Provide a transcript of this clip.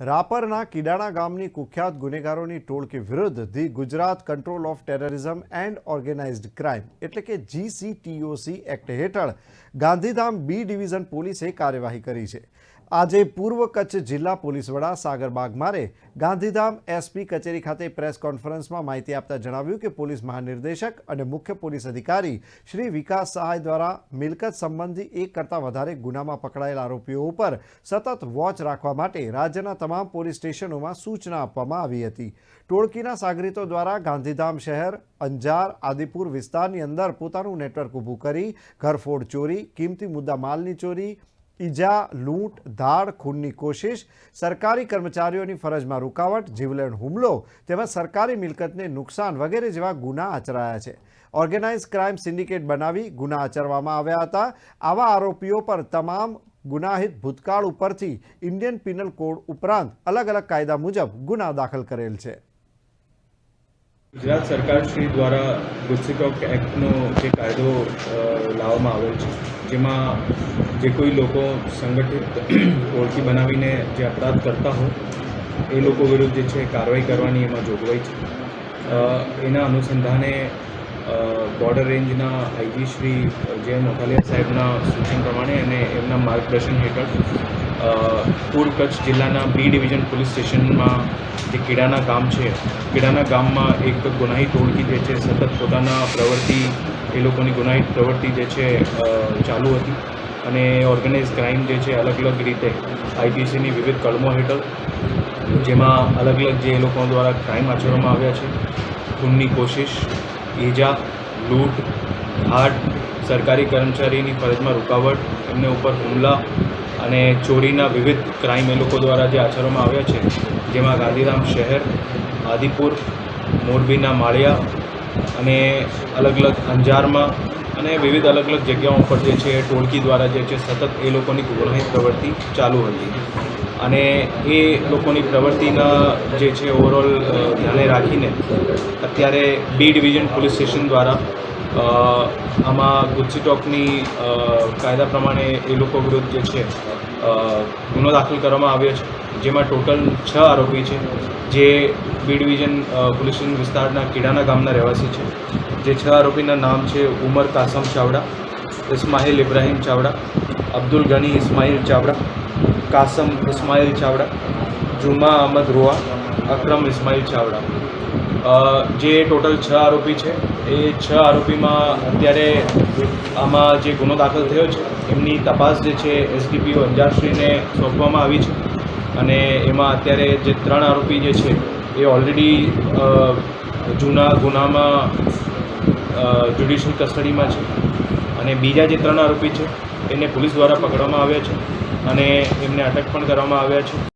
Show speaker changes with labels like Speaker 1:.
Speaker 1: રાપરના કિડાણા ગામની કુખ્યાત ગુનેગારોની ટોળકી વિરુદ્ધ the Gujarat control of terrorism and organised crime, એટલે કે જીસીટીઓસી એક્ટ હેઠળ ગાંધીધામ બી ડિવિઝન પોલીસે કાર્યવાહી કરી છે. આજે પૂર્વ કચ્છ જિલ્લા પોલીસ વડા સાગર બાગમારે ગાંધીધામ એસપી કચેરી ખાતે પ્રેસ કોન્ફરન્સમાં માહિતી આપતા જણાવ્યું કે પોલીસ મહાનિર્દેશક અને મુખ્ય પોલીસ અધિકારી શ્રી વિકાસ સહાય દ્વારા મિલકત સંબંધી એક કરતાં વધારે ગુનામાં પકડાયેલા આરોપીઓ ઉપર સતત વોચ રાખવા માટે રાજ્યના તમામ પોલીસ સ્ટેશનોમાં સૂચના આપવામાં આવી હતી. ટોળકીના સાગરીતો દ્વારા ગાંધીધામ શહેર, અંજાર, આદિપુર વિસ્તારની અંદર પોતાનું નેટવર્ક ઊભું કરી, ઘરફોડ ચોરી, કિંમતી મુદ્દા માલની ચોરી ઈજા, લૂંટ, ધાડ, ખૂનની કોશિશ, સરકારી કર્મચારીઓની ફરજમાં રૂકાવટ, જીવલેણ હુમલો તેમજ સરકારી મિલકતને નુકસાન વગેરે જેવા ગુના આચરાયા છે. ઓર્ગેનાઇઝ ક્રાઇમ સિન્ડિકેટ બનાવી ગુના આચરવામાં આવ્યા હતા. આવા આરોપીઓ પર તમામ ગુનાહિત ભૂતકાળ ઉપરથી ઇન્ડિયન પિનલ કોડ ઉપરાંત અલગ અલગ કાયદા મુજબ ગુના દાખલ કરેલ છે.
Speaker 2: ગુજરાત સરકાર શ્રી દ્વારા ગુજસીટોક એક્ટનો જે કાયદો લાવવામાં આવેલ છે, જેમાં જે કોઈ લોકો સંગઠિત ઓળખી બનાવીને જે અપરાધ કરતા હોય, એ લોકો વિરુદ્ધ જે છે કાર્યવાહી કરવાની એમાં જોગવાઈ છે. એના અનુસંધાને બોર્ડર રેન્જના આઈજી શ્રી જે મોટાલિયા સાહેબના સૂચન પ્રમાણે અને એમના માર્ગદર્શન હેઠળ પૂર્વ કચ્છ જિલ્લાના બી ડિવિઝન પોલીસ સ્ટેશનમાં જે કીડાના ગામ છે, કીડાના ગામમાં એક ગુનાહી ટોળકી જે છે, સતત પોતાના પ્રવૃત્તિ, એ લોકોની ગુનાહિત પ્રવૃત્તિ જે છે ચાલુ હતી. અને ઓર્ગેનાઇઝ ક્રાઇમ જે છે, અલગ અલગ રીતે આઈપીસીની વિવિધ કલમો હેઠળ, જેમાં અલગ અલગ જે લોકો દ્વારા ક્રાઇમ આચરવામાં આવ્યા છે. ખૂનની કોશિશ, ઈજા, લૂંટ ધાડ સરકારી કર્મચારીની ફરજમાં રૂકાવટ, એમને ઉપર હુમલા અને ચોરીના વિવિધ ક્રાઇમ એ લોકો દ્વારા જે આચરવામાં આવ્યા છે, જેમાં ગાંધીધામ શહેર, આદિપુર, મોરબીના માળિયા અને અલગ અલગ અંજારમાં અને વિવિધ અલગ અલગ જગ્યાઓ પર જે છે, ટોળકી દ્વારા જે છે, સતત એ લોકોની ગુનાહિત પ્રવૃત્તિ ચાલુ હતી. અને એ લોકોની પ્રવૃત્તિના જે છે ઓવરઓલ ધ્યાને રાખીને અત્યારે બી ડિવિઝન પોલીસ સ્ટેશન દ્વારા આમાં ગુજસીટોકની ટોકની કાયદા પ્રમાણે એ લોકો વિરુદ્ધ જે છે ગુનો દાખલ કરવામાં આવ્યો છે. જેમાં ટોટલ છ આરોપી છે, જે બી ડિવિઝન પોલીસ વિસ્તારના કીડાના ગામના રહેવાસી છે. જે છ આરોપીના નામ છે ઉમર કાસમ ચાવડા ઇસ્માહિલ ઇબ્રાહિમ ચાવડા, અબ્દુલ ગની ઇસ્માઇલ ચાવડા, કાસમ ઇસ્માઇલ ચાવડા, જુમા અહમદ રોઆ, અક્રમ ઇસ્માઇલ ચાવડા. જે ટોટલ છ આરોપી છે, એ છ આરોપીમાં અત્યારે આમાં જે ગુનો દાખલ થયો છે, એમની તપાસ જે છે, એસડીપીઓ અંજારશ્રીને સોંપવામાં આવી છે. અને એમાં અત્યારે જે ત્રણ આરોપી જે છે, એ ઓલરેડી જૂના ગુનામાં જ્યુડિશિયલ કસ્ટડીમાં છે. અને બીજા જે ત્રણ આરોપી છે, એને પોલીસ દ્વારા પકડવામાં આવ્યા છે અને એમને અટક પણ કરવામાં આવ્યા છે.